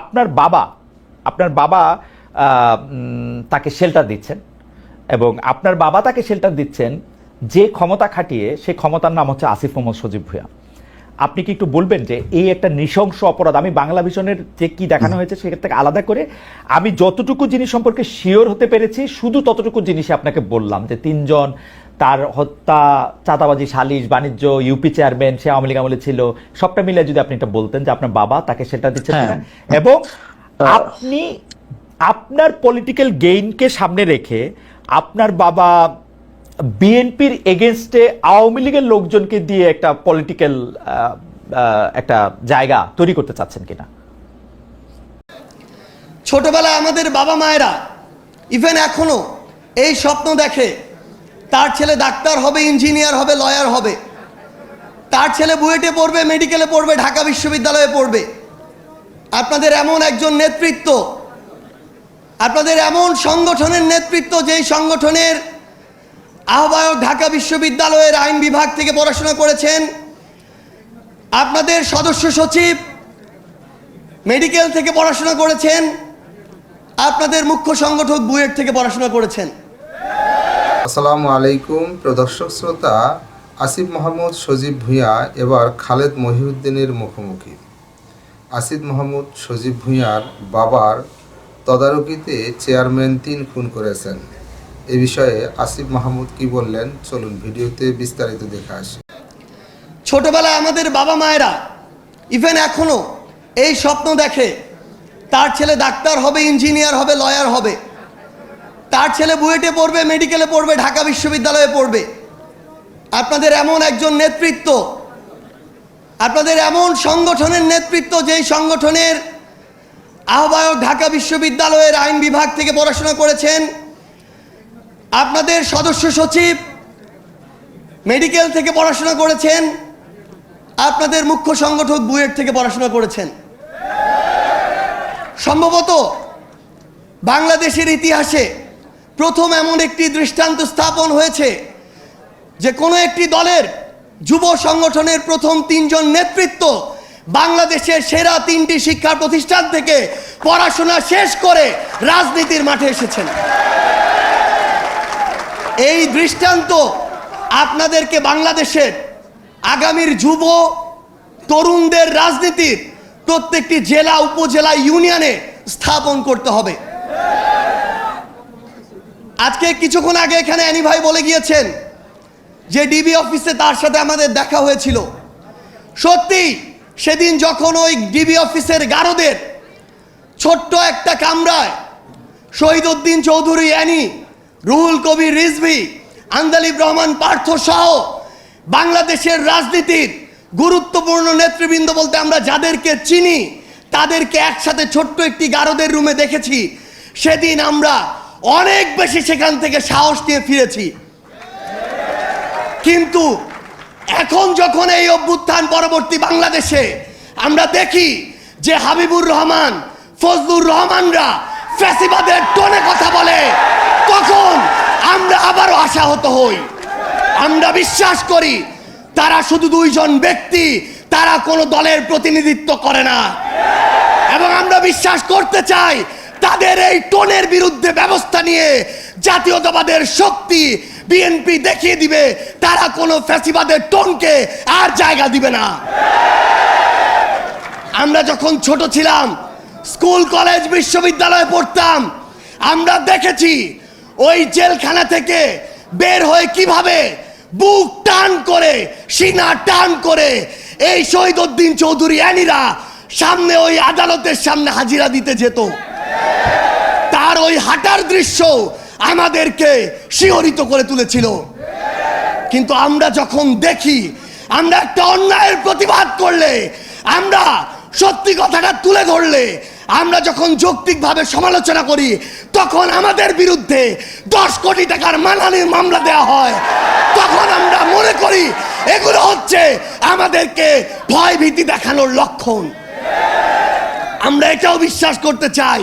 আপনার বাবা আপনার বাবা তাকে শেল্টার দিচ্ছেন এবং আপনার বাবা তাকে শেল্টার দিচ্ছেন যে ক্ষমতা খাটিয়ে, সে ক্ষমতার নাম হচ্ছে আসিফ মোহাম্মদ সজীব ভুঁইয়া। আপনি কি একটু বলবেন যে এই একটা নৃশংস অপরাধ, আমি বাংলা ভিশনের যে কি দেখানো হয়েছে সেখান থেকে আলাদা করে আমি যতটুকু জিনিস সম্পর্কে শিওর হতে পেরেছি, শুধু ততটুকু জিনিস আপনাকে বললাম যে তিনজন তার হত্যা চাঁদাবাজি সালিশ বাণিজ্য ইউপি চেয়ারম্যান সে আওয়ামী লীগ আমলে ছিল সবটা মিলে যদি আপনি এটা বলতেন যে আপনার বাবা তাকে সেটা দিচ্ছেন হ্যাঁ। এবং আপনি আপনার পলিটিক্যাল গেইনকে সামনে রেখে আপনার বাবা বিএনপির এগেনস্টে আওয়ামী লীগের লোকজনকে দিয়ে একটা পলিটিক্যাল একটা জায়গা তৈরি করতে চাচ্ছেন কিনা ছোটবেলায় আমাদের বাবা মায়েরা ইভেন এখনও এই স্বপ্ন দেখে তার ছেলে ডাক্তার হবে, ইঞ্জিনিয়ার হবে, লয়ার হবে। তার ছেলে বুয়েটে পড়বে, মেডিকেলে পড়বে, ঢাকা বিশ্ববিদ্যালয়ে পড়বে। আপনাদের এমন একজন নেতৃত্ব, আপনাদের এমন সংগঠনের নেতৃত্ব, যেই সংগঠনের আহ্বায়ক ঢাকা বিশ্ববিদ্যালয়ের আইন বিভাগ থেকে পড়াশোনা করেছেন, আপনাদের সদস্য সচিব মেডিকেল থেকে পড়াশোনা করেছেন, আপনাদের মুখ্য সংগঠক বুয়েট থেকে পড়াশোনা করেছেন। আসসালামু আলাইকুম প্রদর্শক শ্রোতা, আসিফ মোহাম্মদ সজীব ভূঁইয়া, এবার খালেদ মহিউদ্দিনের মুখোমুখি। আসিফ মোহাম্মদ সজীব ভূঁইয়ার বাবার তদারকিতে চেয়ারম্যান তিন খুন করেছেন। এ বিষয়ে আসিফ মাহমুদ কি বললেন, চলুন ভিডিওতে বিস্তারিত দেখে আসি। ছোটবেলায় আমাদের বাবা মায়েরা ইভেন এখনও এই স্বপ্ন দেখে, তার ছেলে ডাক্তার হবে ইঞ্জিনিয়ার হবে লয়ার হবে তার ছেলে বুয়েটে পড়বে, মেডিকেলে পড়বে, ঢাকা বিশ্ববিদ্যালয়ে পড়বে। আপনাদের এমন একজন নেতৃত্ব, আপনাদের এমন সংগঠনের নেতৃত্ব, যেই সংগঠনের আহ্বায়ক ঢাকা বিশ্ববিদ্যালয়ের আইন বিভাগ থেকে পড়াশোনা করেছেন, আপনাদের সদস্য সচিব মেডিকেল থেকে পড়াশোনা করেছেন, আপনাদের মুখ্য সংগঠক বুয়েট থেকে পড়াশোনা করেছেন। সম্ভবত বাংলাদেশের ইতিহাসে প্রথম এমন একটি দৃষ্টান্ত স্থাপন হয়েছে যে কোনো একটি দলের যুব সংগঠনের প্রথম তিনজন নেতৃত্ব বাংলাদেশের সেরা তিনটি শিক্ষা প্রতিষ্ঠান থেকে পড়াশোনা শেষ করে রাজনীতির মাঠে এসেছেন। এই দৃষ্টান্ত আপনাদেরকে বাংলাদেশের আগামীর যুব তরুণদের রাজনীতির প্রত্যেকটি জেলা, উপজেলা, ইউনিয়নে স্থাপন করতে হবে। আজকে কিছুক্ষণ আগে এখানে অ্যানি ভাই বলে গিয়েছেন যে ডিবি অফিসে তার সাথে আমাদের দেখা হয়েছিল। সত্যি, সেদিন যখন ওই ডিবি অফিসের গারদের ছোট্ট একটা কামরায় শহীদুদ্দিন চৌধুরী, অ্যানি, রুহুল কবির, রিজভি, আন্দালিব রহমান পার্থ সহ বাংলাদেশের রাজনীতির গুরুত্বপূর্ণ নেতৃবৃন্দ বলতে আমরা যাদেরকে চিনি, তাদেরকে একসাথে ছোট্ট একটি গারদের রুমে দেখেছি। সেদিন আমরা অনেক বেশি সেখান থেকে সাহস নিয়ে ফিরেছি। কিন্তু এখন যখন এই অভ্যুত্থান পরবর্তী বাংলাদেশে, আমরা দেখি যে হাবিবুর রহমান, ফজলুর রহমানরা ফ্যাসিবাদের টোনে কথা বলে, তখন আমরা আবারও আশাহত হই। আমরা বিশ্বাস করি তারা শুধু দুইজন ব্যক্তি, তারা কোনো দলের প্রতিনিধিত্ব করে না। এবং আমরা বিশ্বাস করতে চাই তাদের এই টোনের বিরুদ্ধে ব্যবস্থা নিয়ে জাতীয়তাবাদের শক্তি বিএনপি দেখিয়ে দিবে, তারা কোনো ফ্যাসিবাদের টোনকে আর জায়গা দিবে না। আমরা যখন ছোট ছিলাম, স্কুল, কলেজ, বিশ্ববিদ্যালয়ে পড়তাম, আমরা দেখেছি ওই জেলখানা থেকে বের হয়ে কীভাবে বুক টান করে, সিনা টান করে এই শহীদুদ্দিন চৌধুরী অ্যানিরা সামনে ওই আদালতের সামনে হাজিরা দিতে যেত। তার ওই হাঁটার দৃশ্য আমাদেরকে শিহরিত করে তুলেছিল। কিন্তু আমরা যখন দেখি, আমরা একটা অন্যায়ের প্রতিবাদ করলে, আমরা সত্যি কথাটা তুলে ধরলে, আমরা যখন যৌক্তিকভাবে সমালোচনা করি, তখন আমাদের বিরুদ্ধে দশ কোটি টাকার মানহানির মামলা দেওয়া হয়। তখন আমরা মনে করি, এগুলো হচ্ছে আমাদেরকে ভয় ভীতি দেখানোর লক্ষণ। আমরা এটাও বিশ্বাস করতে চাই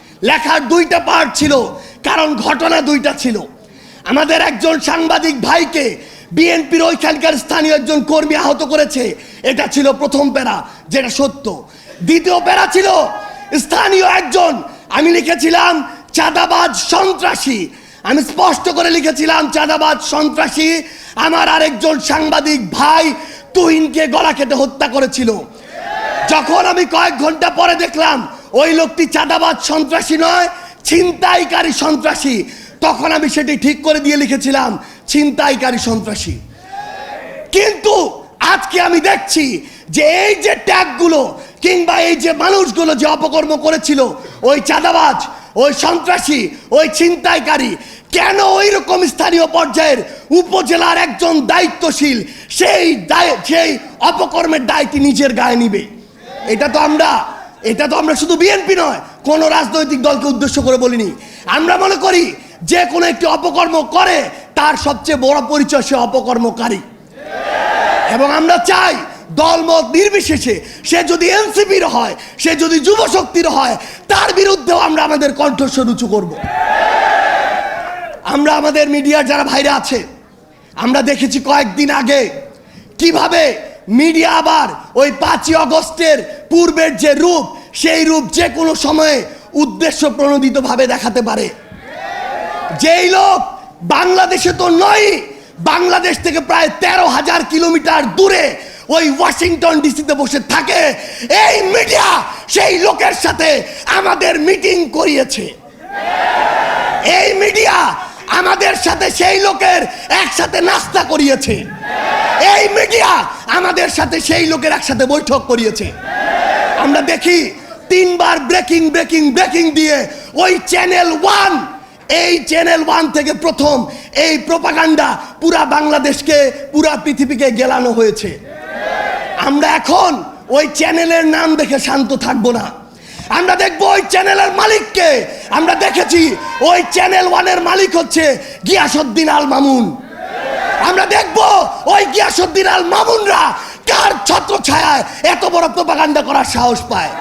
লেখার দুইটা পার্ট ছিল, কারণ ঘটনা দুইটা ছিল। আমাদের একজন সাংবাদিক ভাইকে বিএনপির ওইখানকার স্থানীয় একজন কর্মী আহত করেছে, এটা ছিল প্রথম প্যারা, যেটা সত্য। দ্বিতীয় প্যারা ছিল স্থানীয় একজন, আমি লিখেছিলাম, চাঁদাবাজ সন্ত্রাসী। আমি স্পষ্ট করে লিখেছিলাম, চাঁদাবাজ সন্ত্রাসী আমার আরেকজন সাংবাদিক ভাই তুহিনকে গলা কেটে হত্যা করেছিল। যখন আমি কয়েক ঘণ্টা পরে দেখলাম ওই লোকটি চাঁদাবাজ, সন্ত্রাসী নয়, ছিনতাইকারী সন্ত্রাসী। তখন আমি সেটি ঠিক করে দিয়ে লিখেছিলাম, ছিনতাইকারী সন্ত্রাসী। কিন্তু আজকে আমি দেখছি যে এই যে ট্যাগগুলো কিংবা এই যে মানুষগুলো যে অপকর্ম করেছিল, ওই চাঁদাবাজ, ওই সন্ত্রাসী, ওই ছিনতাইকারী, কেন ওই রকম স্থানীয় পর্যায়ের উপজেলার একজন দায়িত্বশীল, সেই দায়, সেই অপকর্মের দায়টি নিজের গায়ে নিবে? এটা তো আমরা এটা তো আমরা শুধু বিএনপি নয়, কোনো রাজনৈতিক দলকে উদ্দেশ্য করে বলিনি। আমরা মনে করি যে কোনো একটি অপকর্ম করে, তার সবচেয়ে বড় পরিচয় সে অপকর্মকারী। এবং আমরা চাই দলমত নির্বিশেষে সে যদি এনসিপির হয়, সে যদি যুব শক্তির হয়, তার বিরুদ্ধেও আমরা আমাদের কণ্ঠস্বর উঁচু করব। আমরা আমাদের মিডিয়ার যারা ভাইরা আছে, আমরা দেখেছি কয়েকদিন আগে কীভাবে মিডিয়া আবার ওই পাঁচই অগস্টের পূর্বের যে রূপ, সেই রূপ যে কোনো সময়ে উদ্দেশ্য প্রণোদিতভাবে দেখাতে পারে। যেই লোক বাংলাদেশে তো নয়, বাংলাদেশ থেকে প্রায় তেরো হাজার কিলোমিটার দূরে ওই ওয়াশিংটন ডিসিতে বসে থাকে। এই মিডিয়া সেই লোকের সাথে আমাদের মিটিং করিয়েছে। এই মিডিয়া আমাদের সাথে সেই লোকের একসাথে নাস্তা করিয়েছে। এই মিডিয়া আমাদের সাথে সেই লোকের একসাথে বৈঠক করিয়েছে। আমরা দেখি তিনবার ব্রেকিং ব্রেকিং ব্রেকিং দিয়ে ওই চ্যানেল ওয়ান এই চ্যানেল ওয়ান থেকে প্রথম এই প্রপাগান্ডা পুরা বাংলাদেশকে, পুরা পৃথিবীকে গেলানো হয়েছে। আমরা এখন ওই চ্যানেলের নাম দেখে শান্ত থাকব না। আমরা দেখব ওই চ্যানেলের মালিককে। আমরা দেখেছি ওই চ্যানেল ওয়ানের মালিক হচ্ছে গিয়াসুদ্দিন আল মামুন আমরা দেখব ওই গিয়াসুদ্দিন আল মামুনরা কার ছত্র ছায়ায় এত বড় প্রপাগান্ডা করার সাহস পায়।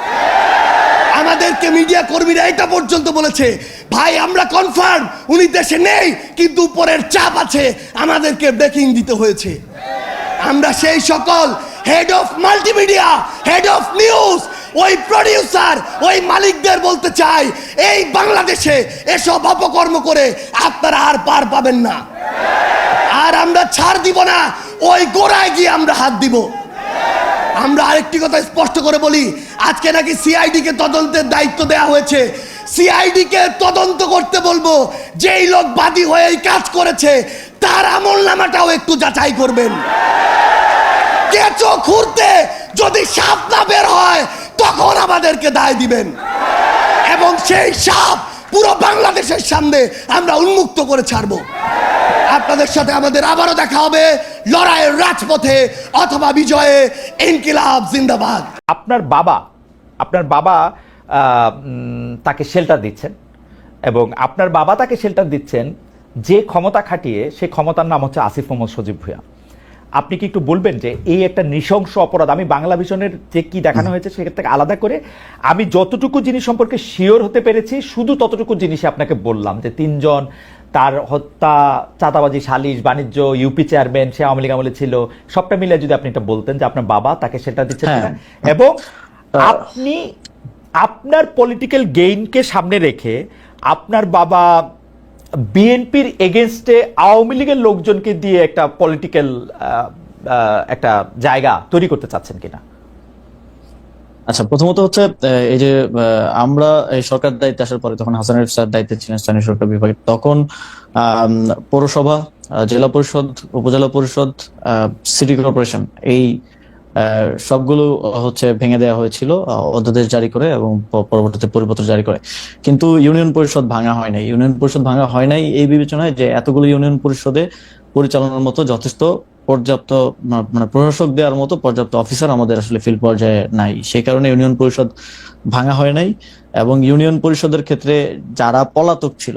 আমাদেরকে মিডিয়া কর্মীরা এটা পর্যন্ত বলেছে। ভাই, আমরা কনফার্ম উনি দেশে নেই, কিন্তু উপরের চাপ আছে, আমাদেরকে ব্রেকিং দিতে হয়েছে। আমরা সেই সকল head of multimedia head of news ওই প্রডিউসার ওই মালিকদের বলতে চাই, এই বাংলাদেশে এসব অপকর্ম করে আপনারা আর পার পাবেন না। আমরা ছাড় দিব না, ওই গোড়ায় গিয়ে আমরা হাত দিব। আমরা আরেকটি কথা স্পষ্ট করে বলি, আজকে নাকি সিআইডি কে তদন্তের দায়িত্ব দেওয়া হয়েছে। সিআইডি কে তদন্ত করতে বলব, যেই লোক বাদী হয়ে এই কাজ করেছে, তার আমল নামাটাও একটু যাচাই করবেন। কেঁচো খুঁড়তে যদি সাপ না বের হয়, তখন আমাদেরকে দায় দিবেন। এবং সেই সাপ পুরো বাংলাদেশের সামনে আমরা উন্মুক্ত করে ছাড়বো। আপনাদের সাথে আমাদের আবারও দেখা হবে লড়াইয়ের রাজপথে অথবা বিজয়ে ইনকিলাব জিন্দাবাদ। আপনার বাবা আপনার বাবা তাকে শেল্টার দিচ্ছেন এবং আপনার বাবা তাকে শেল্টার দিচ্ছেন যে ক্ষমতা খাটিয়ে সেই ক্ষমতার নাম হচ্ছে আসিফ মোহাম্মদ সজীব ভুঁইয়া। আপনি কি একটু বলবেন যে এই একটা নৃশংস অপরাধ আমি বাংলা ভিশনের যে কি দেখানো হয়েছে সেক্ষেত্রে থেকে আলাদা করে আমি যতটুকু জিনিস সম্পর্কে শিওর হতে পেরেছি শুধু ততটুকু জিনিসই আপনাকে বললাম যে তিনজন তার হত্যা চাঁদাবাজি সালিশ বাণিজ্য ইউপি চেয়ারম্যান সে আওয়ামী লীগ আমলে ছিল সবটা মিলে যদি আপনি এটা বলতেন যে আপনার বাবা তাকে সেটা দিচ্ছেন হ্যাঁ। এবং আপনি আপনার পলিটিক্যাল গেইনকে সামনে রেখে আপনার বাবা বিএনপির এগেনস্টে আওয়ামী লীগের লোকজনকে দিয়ে একটা পলিটিক্যাল একটা জায়গা তৈরি করতে চাচ্ছেন কিনা? আচ্ছা প্রথমত হচ্ছে এই যে আমরা এই সরকার দায়িত্বে আসার পরে তখন হাসান স্যার দায়িত্বে ছিলেন স্থানীয় সরকার বিভাগে, তখন পৌরসভা জেলা পরিষদ, উপজেলা পরিষদ সিটি কর্পোরেশন এই সবগুলো হচ্ছে ভেঙে দেওয়া হয়েছিল অধ্যাদেশ জারি করে এবং পরবর্তীতে পরিপত্র জারি করে। কিন্তু ইউনিয়ন পরিষদ ভাঙা হয় নাই। ইউনিয়ন পরিষদ ভাঙা হয় নাই এই বিবেচনায় যে এতগুলো ইউনিয়ন পরিষদে পরিচালনার মতো যথেষ্ট পর্যাপ্ত মানে প্রশাসক দেওয়ার মতো পর্যাপ্ত অফিসার আমাদের আসলে ফিল্ড পর্যায়ে নাই। সেই কারণে ইউনিয়ন পরিষদ ভাঙা হয় নাই এবং ইউনিয়ন পরিষদের ক্ষেত্রে যারা পলাতক ছিল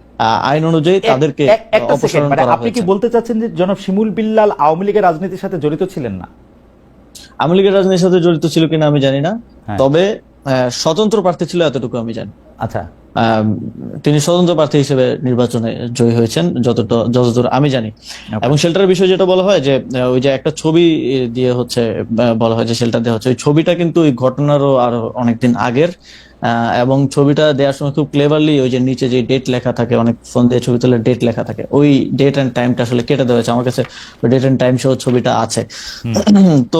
আইন অনুযায়ী তাদেরকে অপসারণ মানে করা আপনি কি বলতে চাচ্ছেন যে জনাব শিমুল বিল্লাল আওয়ামী লীগের রাজনীতির সাথে জড়িত ছিলেন না? আওয়ামী লীগের রাজনীতির সাথে জড়িত ছিল কিনা আমি জানি না হ্যাঁ। তবে আহ, স্বতন্ত্র প্রার্থী ছিল এতটুকু আমি জানি। আচ্ছা তিনি স্বতন্ত্র প্রার্থী হিসেবে নির্বাচনে জয়ী হয়েছেন যতটা যতদূর আমি জানি। এবং শেল্টারের বিষয় যেটা বলা হয় যে ওই যে একটা ছবি দিয়ে হচ্ছে বলা হয় যে শেল্টার দেওয়া হচ্ছে। ওই ছবিটা কিন্তু ওই ঘটনারও আরও অনেকদিন আগের আহ, এবং ছবিটা দেওয়ার সময় খুব ক্লেভারলি ওই যে নিচে যে ডেট লেখা থাকে অনেক ফোন দিয়ে ছবি তুলে ডেট লেখা থাকে। ওই ডেট এন্ড টাইমটা আসলে কেটে দেওয়া হয়েছে। আমার কাছে ডেট এন্ড টাইম সহ ছবিটা আছে। তো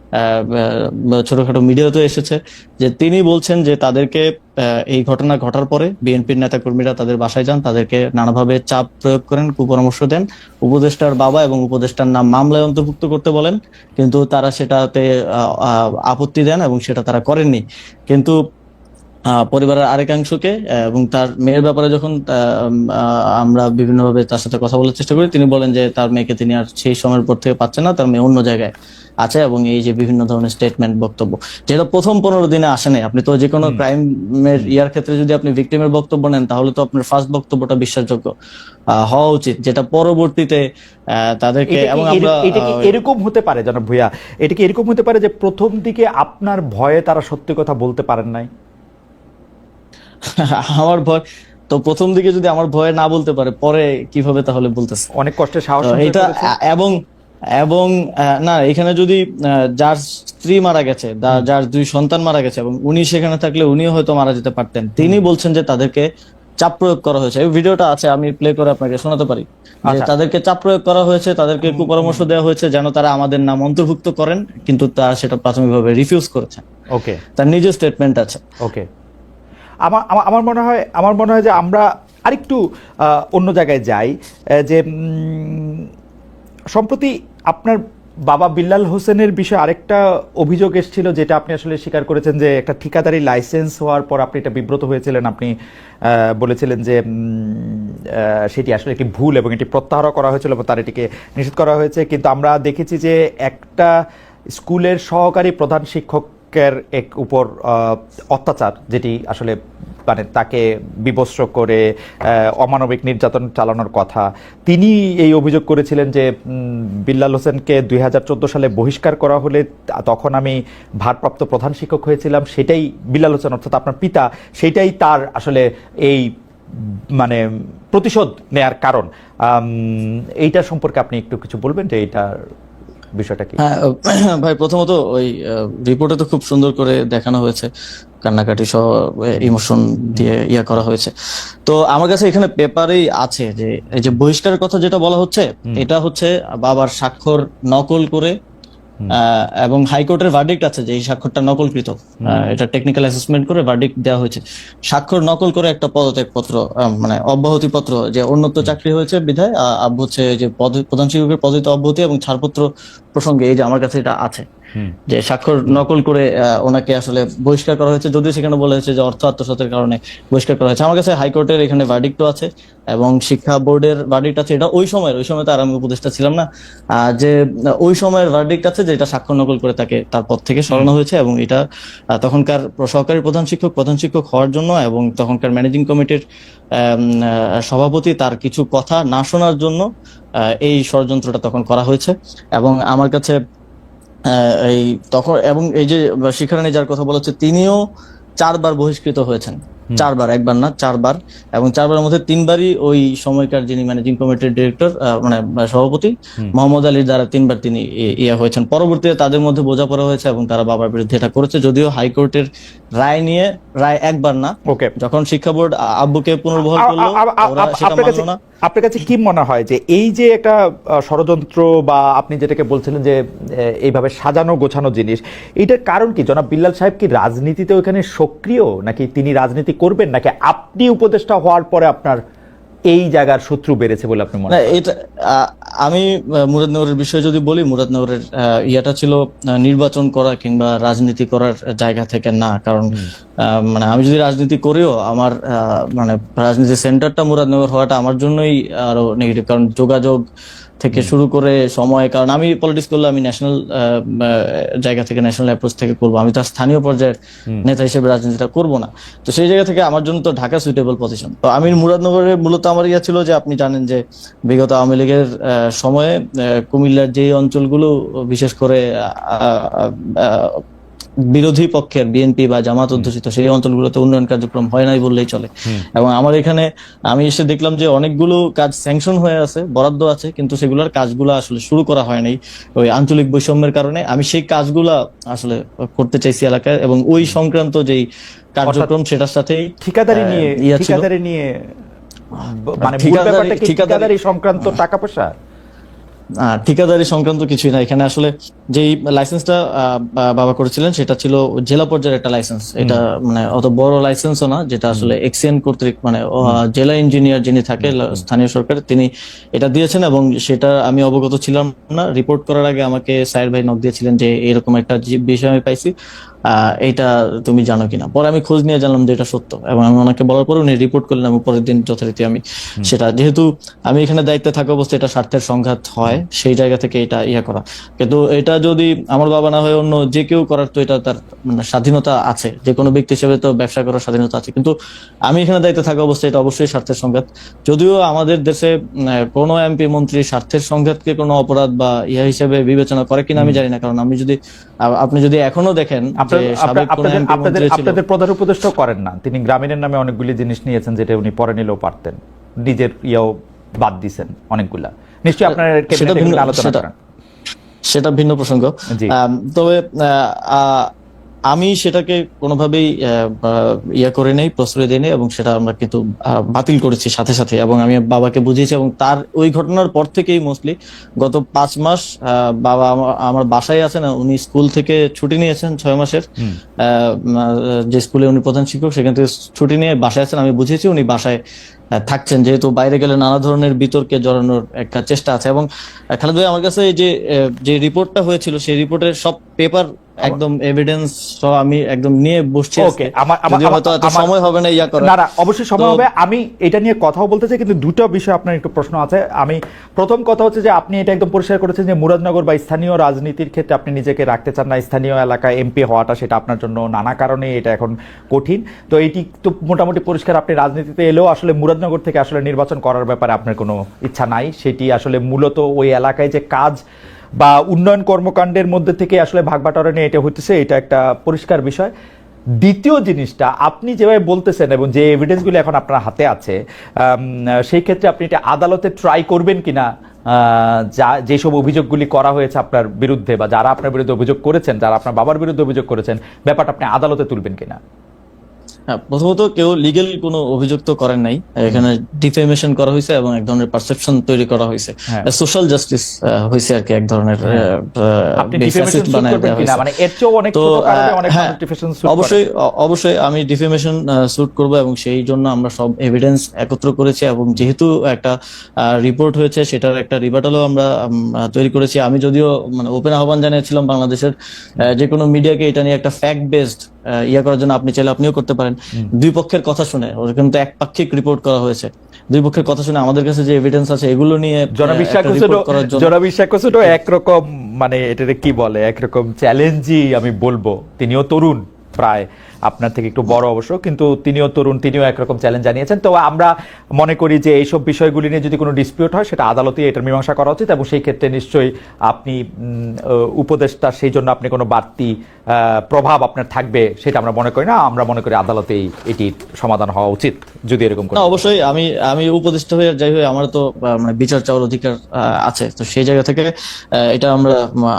ছোটখাটো মিডিয়াতে এসেছে যে তিনি বলছেন যে তাদেরকে এই ঘটনা ঘটার পরে বিএনপির নেতাকর্মীরা তাদের বাসায় যান, তাদেরকে নানাভাবে চাপ প্রয়োগ করেন, কুপরামর্শ দেন। উপদেষ্টার বাবা এবং উপদেষ্টার নাম মামলায় অন্তর্ভুক্ত করতে বলেন, কিন্তু তারা সেটাতে আপত্তি দেন এবং সেটা তারা করেননি। কিন্তু পরিবারের আরেকাংশকে এবং তার মেয়ের ব্যাপারে যখন আমরা বিভিন্নভাবে তার সাথে কথা বলার চেষ্টা করি, তিনি বলেন যে তার মেয়েকে তিনি আর সেই সময়ের পর থেকে পাচ্ছেন না, তার মেয়ে অন্য জায়গায়। আছে এবং এই যে বিভিন্ন ধরনের স্টেটমেন্ট বক্তব্য। যেটা প্রথম পনেরো দিনে আসে নাই আপনি তো যে কোনো ক্রাইমের ইয়ার ক্ষেত্রে যদি আপনি ভিকটিমের বক্তব্য নেন তাহলে তো আপনার ফার্স্ট বক্তব্যটা বিশ্বাসযোগ্য হওয়া উচিত যেটা পরবর্তীতে তাদেরকে এবং আমরা এটা কি এরকম হতে পারে জনাব ভুইয়া? এটা কি এরকম হতে পারে যে প্রথম দিকে আপনার ভয়ে তারা সত্যি কথা বলতে পারেন নাই? আমার ভয় তো প্রথম দিকে যদি আমার ভয়ে না বলতে পারে পরে কীভাবে তাহলে বলতেছে? অনেক কষ্টে সাহস এটা এবং এবং না এখানে যদি যার স্ত্রী মারা গেছে যার দুই সন্তান মারা গেছে এবং উনি সেখানে থাকলে উনিও হয়তো মারা যেতে পারতেন তিনি বলছেন যে তাদেরকে চাপ প্রয়োগ করা হয়েছে। এই ভিডিওটা আছে আমি প্লে করে আপনাকে শোনাতে পারি। আচ্ছা। তাদেরকে চাপ প্রয়োগ করা হয়েছে তাদেরকে কুপরামর্শ দেওয়া হয়েছে যেন তারা আমাদের নাম অন্তর্ভুক্ত করেন কিন্তু তারা সেটা প্রাথমিকভাবে রিফিউজ করেছেন। ওকে তার নিজের স্টেটমেন্ট আছে। ওকে আমার আমার- মনে হয় আমার মনে হয় যে আমরা আরেকটু অন্য জায়গায় যাই যে সম্প্রতি আপনার বাবা বিল্লাল হোসেনের বিষয়ে আরেকটা অভিযোগ এসেছিল যেটা আপনি আসলে স্বীকার করেছেন যে একটা ঠিকাদারি লাইসেন্স হওয়ার পর আপনি এটা বিব্রত হয়েছিলেন। আপনি বলেছিলেন যে সেটি আসলে একটি ভুল এবং এটি প্রত্যাহার করা হয়েছিল এবং তার এটিকে নিষেধ করা হয়েছে। কিন্তু আমরা দেখেছি যে একটা স্কুলের সহকারী প্রধান শিক্ষকের এক উপর অত্যাচার যেটি আসলে মানে তাকে বিবস্ত্র করে অমানবিক নির্যাতন চালানোর কথা। তিনি এই অভিযোগ করেছিলেন যে বিল্লাল হোসেনকে দুই হাজার চোদ্দ সালে বহিষ্কার করা হলে তখন আমি ভারপ্রাপ্ত প্রধান শিক্ষক হয়েছিলাম, সেটাই বিল্লাল হোসেন অর্থাৎ আপনার পিতা, সেটাই তার আসলে এই মানে প্রতিশোধ নেয়ার কারণ। এইটা সম্পর্কে আপনি একটু কিছু বলবেন যে এইটার বিষয়টা কি? হ্যাঁ ভাই প্রথমত ওই রিপোর্টে তো খুব সুন্দর করে দেখানো হয়েছে। কান্নাকাটি সহ ইমোশন দিয়ে ইয়া করা হয়েছে। তো আমার কাছে এখানে পেপারেই আছে যে এই যে বহিষ্কারের কথা যেটা বলা হচ্ছে এটা হচ্ছে বাবার স্বাক্ষর নকল করে এবং হাইকোর্টের ভার্ডিক্ট আছে যে এই স্বাক্ষরটা নকলকৃত। এটা টেকনিক্যাল অ্যাসেসমেন্ট করে ভার্ডিক্ট দেওয়া হয়েছে। স্বাক্ষর নকল করে একটা পদত্যাগ পত্র মানে অব্যাহতি পত্র যে অন্যত্র চাকরি হয়েছে বিধায় হচ্ছে যে পদ- প্রধান শিক্ষকের পদত্যাগ অব্যাহতি এবং ছাড়পত্র প্রসঙ্গে এই যে আমার কাছে এটা আছে। যে স্বাক্ষর নকল করে ওনাকে আসলে বহিষ্কার করা হয়েছে। যদিও সেখানে বলা হয়েছে যে অর্থ আত্মসাতের কারণে বহিষ্কার করা হয়েছে। আমার কাছে হাইকোর্টের এখানে ভার্ডিক্টও আছে এবং শিক্ষা বোর্ডের ভার্ডিক্ট আছে। এটা ওই সময়ের, ওই সময় তো আর আমি উপদেষ্টা ছিলাম না। যে ওই সময়ের ভার্ডিক্ট আছে যে এটা স্বাক্ষর নকল করে তাকে তার পদ থেকে সরানো হয়েছে এবং এটা তখনকার সহকারী প্রধান শিক্ষক প্রধান শিক্ষক হওয়ার জন্য এবং তখনকার ম্যানেজিং কমিটির সভাপতি তার কিছু কথা না শোনার জন্য এই ষড়যন্ত্রটা তখন করা হয়েছে। এবং আমার কাছে এই তখন এবং এই যে শিক্ষারানী যার কথা বলা হচ্ছে তিনিও চারবার বহিষ্কৃত হয়েছেন। চারবার একবার না চারবার। এবং চারবারের মধ্যে তিনবারই ওই সময়কার যিনি ম্যানেজিং কমিটির ডিরেক্টর মানে সভাপতি মোহাম্মদ আলীর দ্বারা তিনবার তিনি ইয়ে হয়েছেন। পরবর্তীতে তাদের মধ্যে বোঝাপড়া হয়েছে এবং তারা বাবার বিরুদ্ধে এটা করেছে। যদিও হাইকোর্টের রায় নিয়ে রায় একবার না। ওকে। যখন শিক্ষা বোর্ড আব্বুকে পুনর্বহাল করল ওরা সেটা মানলো না। আপনার কাছে কি মনে হয় যে এই যে একটা ষড়যন্ত্র বা আপনি যেটাকে বলছিলেন যে এইভাবে সাজানো গোছানো জিনিস, এটার কারণ কি? জনাব বিল্লাল সাহেব কি রাজনীতিতে ওখানে সক্রিয়? নাকি তিনি রাজনীতি করবেন? নাকি আপনি উপদেষ্টা হওয়ার পরে আপনার এই জায়গার শত্রু বেড়েছে বলে আপনি মনে এটা আমি মুরাদনগরের বিষয়ে যদি বলি মুরাদনগরের ইয়াটা ছিল নির্বাচন করা কিংবা রাজনীতি করার জায়গা থেকে না কারণ মানে আমি যদি রাজনীতি করিও আমার মানে রাজনীতি সেন্টারটা মুরাদনগর হওয়াটা আমার জন্যই আরও নেগেটিভ কারণ যোগাযোগ থেকে শুরু করে সময় কারণ আমি পলিটিক্স করলে আমি ন্যাশনাল জায়গা থেকে ন্যাশনাল অ্যাপ্রোচ থেকে করব। আমি তার স্থানীয় পর্যায়ের নেতা হিসেবে রাজনীতিটা করব না। তো সেই জায়গা থেকে আমার জন্য তো ঢাকা সুইটেবল পজিশন তো আমি মুরাদনগরে মূলত আমার ইয়া ছিল যে আপনি জানেন যে বিগত আওয়ামী লীগের সময়ে কুমিল্লার যে অঞ্চলগুলো বিশেষ করে বিরোধী পক্ষের বিএনপি বা জামাত অধ্যুষিত সেই অঞ্চলগুলোতে উন্নয়ন কার্যক্রম হয় নাই বললেই চলে। এবং আমার এখানে আমি এসে দেখলাম যে অনেকগুলো কাজ স্যাংশন হয়ে আছে বরাদ্দ আছে কিন্তু সেগুলোর কাজগুলো আসলে শুরু করা হয় নাই ওই আঞ্চলিক বৈষম্যের কারণে। আমি সেই কাজগুলা আসলে করতে চাইছি এলাকায় এবং ওই সংক্রান্ত যেই কার্যক্রম সেটার সাথেই ঠিকাদারি নিয়ে ইয়া ঠিকাদারি নিয়ে মানে ঠিকাদারি- সংক্রান্ত টাকা পয়সা? ঠিকাদারি সংক্রান্ত কিছুই না। এখানে আসলে যেই লাইসেন্সটা বাবা করেছিলেন সেটা ছিল জেলা পর্যায়ের একটা লাইসেন্স এটা মানে অত বড় লাইসেন্সও না যেটা আসলে এক্সিএন কর্তৃক মানে জেলা ইঞ্জিনিয়ার যিনি থাকে স্থানীয় সরকার তিনি এটা দিয়েছেন এবং সেটা আমি অবগত ছিলাম না। রিপোর্ট করার আগে আমাকে সাইর ভাই নক দিয়েছিলেন যে এরকম একটা বিষয় আমি পাইছি। এইটা তুমি জানো কিনা। পরে আমি খোঁজ নিয়ে জানলাম যে এটা সত্য। এবং আমি ওনাকে বলার পরে উনি রিপোর্ট করলেন এবং পরের দিন যথারীতি আমি সেটা যেহেতু আমি এখানে দায়িত্বে থাকা অবস্থায় এটা স্বার্থের সংঘাত হয় সেই জায়গা থেকে এটা ইয়া করা। কিন্তু এটা যদি আমার বাবা না হয় অন্য যে কেউ করার তো এটা তার মানে স্বাধীনতা আছে। যে কোনো ব্যক্তি হিসেবে তো ব্যবসা করার স্বাধীনতা আছে। কিন্তু আমি এখানে দায়িত্বে থাকা অবস্থায় এটা অবশ্যই স্বার্থের সংঘাত। যদিও আমাদের দেশে উম, কোনো এমপি মন্ত্রী স্বার্থের সংঘাতকে কোনো অপরাধ বা ইয়া হিসেবে বিবেচনা করে কিনা আমি জানি না। কারণ আমি যদি আপনি যদি এখনও দেখেন আপনাদের আপনাদের প্রধান উপদেষ্টা করেন না। তিনি গ্রামীণের নামে অনেকগুলি জিনিস নিয়েছেন যেটা উনি পরে নিলেও পারতেন। নিজের ইয়েও বাদ দিছেন অনেকগুলা। নিশ্চয়ই আপনার সেটা ভিন্ন আলোচনা করেন। সেটা ভিন্ন প্রসঙ্গ। জি। তবে আমি সেটাকে কোনোভাবেই ইয়ে করে নেই প্রশ্রয় দিই নেই এবং সেটা আমরা কিন্তু বাতিল করেছি সাথে সাথে এবং আমি বাবাকে বুঝিয়েছি এবং তার ওই ঘটনার পর থেকেই মোস্টলি গত পাঁচ মাস বাবা আমার- বাসায় আছেন উনি স্কুল থেকে ছুটি নিয়েছেন ছয় মাসের। যে স্কুলে উনি প্রধান শিক্ষক সেখান থেকে ছুটি নিয়ে বাসায় আছেন আমি বুঝিয়েছি উনি বাসায় থাকছেন। যেহেতু বাইরে গেলে নানা ধরনের বিতর্কে জড়ানোর একটা চেষ্টা আছে এবং খালেদ ভাই আমার কাছে এই যে যে রিপোর্টটা হয়েছিল সেই রিপোর্টের সব পেপার একদম এভিডেন্স সহ আমি একদম নিয়ে বসছি আজকে। আমার- আমার- সময় হবে না ইয়া না না অবশ্যই সময় হবে। আমি এটা নিয়ে কথাও বলতে চাই কিন্তু দুটো বিষয় আপনার একটু প্রশ্ন আছে। আমি প্রথম কথা হচ্ছে যে আপনি এটা একদম পরিষ্কার করেছেন যে মুরাদনগর বা স্থানীয় রাজনীতির ক্ষেত্রে আপনি নিজেকে রাখতে চান না। স্থানীয় এলাকায় এমপি হওয়াটা সেটা আপনার জন্য নানা কারণে এটা এখন কঠিন। তো এইটি তো মোটামুটি পরিষ্কার আপনি রাজনীতিতে এলেও আসলে মুরাদনগর থেকে আসলে নির্বাচন করার ব্যাপারে আপনার কোনো ইচ্ছা নাই। সেটি আসলে মূলত ওই এলাকায় যে কাজ বা উন্নয়ন কর্মকাণ্ডের মধ্যে থেকে আসলে ভাগবাটোয়ারা নিয়ে এটা হইতেছে, এটা একটা পরিষ্কার বিষয়। দ্বিতীয় জিনিসটা, আপনি যেভাবে বলতেছেন এবং যে এভিডেন্সগুলো এখন আপনার হাতে আছে সেই ক্ষেত্রে আপনি এটা আদালতে ট্রাই করবেন কিনা যা, যেসব অভিযোগগুলি করা হয়েছে আপনার বিরুদ্ধে বা যারা আপনার বিরুদ্ধে অভিযোগ করেছেন, যারা আপনার বাবার বিরুদ্ধে অভিযোগ করেছেন, ব্যাপারটা আপনি আদালতে তুলবেন কিনা? হ্যাঁ প্রথমত কেউ লিগেল কোনো অভিযোগ তো করেন নাই। এখানে ডিফেমেশন করা হয়েছে এবং এক ধরনের পারসেপশন তৈরি করা হয়েছে। হ্যাঁ। সোশ্যাল জাস্টিস হয়েছে আর কি এক ধরনের হয়েছে। মানে হ্যাঁ, অবশ্যই অবশ্যই আমি ডিফেমেশন স্যুট করব এবং সেই জন্য আমরা সব এভিডেন্স একত্র করেছি এবং যেহেতু একটা রিপোর্ট হয়েছে সেটার একটা রিবাটালও আমরা তৈরি করেছি। আমি যদিও মানে ওপেন আহ্বান জানিয়েছিলাম বাংলাদেশের যে কোনো মিডিয়াকে এটা নিয়ে একটা ফ্যাক্ট বেসড ইয়া করার জন্য আপনি চাইলে আপনিও করতে পারেন। দুই পক্ষের কথা শুনে ওর কিন্তু একপাক্ষিক রিপোর্ট করা হয়েছে। দুই পক্ষের কথা শুনে আমাদের কাছে যে এভিডেন্স আছে এগুলো নিয়ে জন্য একরকম মানে এটাকে কি বলে একরকম চ্যালেঞ্জই আমি বলব। তিনিও তরুণ প্রায়। আপনার থেকে একটু বড় অবশ্য কিন্তু তিনিও তরুণ তিনিও একরকম চ্যালেঞ্জ জানিয়েছেন। তো আমরা মনে করি যে এইসব বিষয়গুলি নিয়ে যদি কোনো ডিসপিউট হয় সেটা আদালতে এটার মীমাংসা করা উচিত এবং সেই ক্ষেত্রে নিশ্চয়ই আপনি উপদেষ্টা সেই জন্য আপনি কোনো বাড়তি প্রভাব আপনার থাকবে সেটা আমরা মনে করি না। আমরা মনে করি আদালতেই এটির সমাধান হওয়া উচিত যদি এরকম না অবশ্যই আমি আমি উপদেষ্টা হয়ে যাই হয়ে আমার তো মানে বিচার চাওয়ার অধিকার আছে। তো সেই জায়গা থেকে এটা আমরা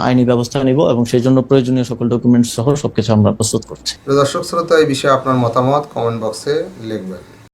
আইনি ব্যবস্থা নিব এবং সেই জন্য প্রয়োজনীয় সকল ডকুমেন্টস সহ সবকিছু আমরা প্রস্তুত করছি। দর্শক শ্রোতা এই বিষয়ে আপনার মতামত কমেন্ট বক্সে লিখবেন।